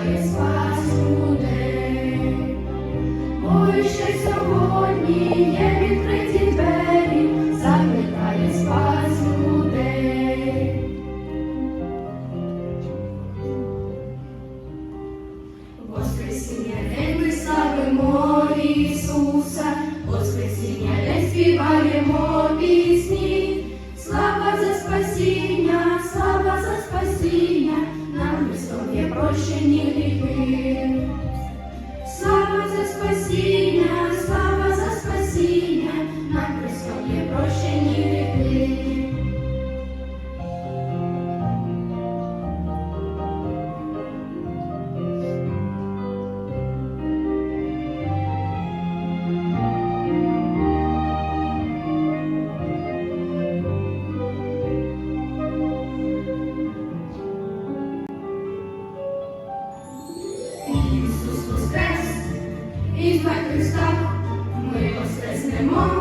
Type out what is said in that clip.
Спас людей, ой, ще собою. прощені гріхи. Воскрес, візьме Христа, ми воскреснемо.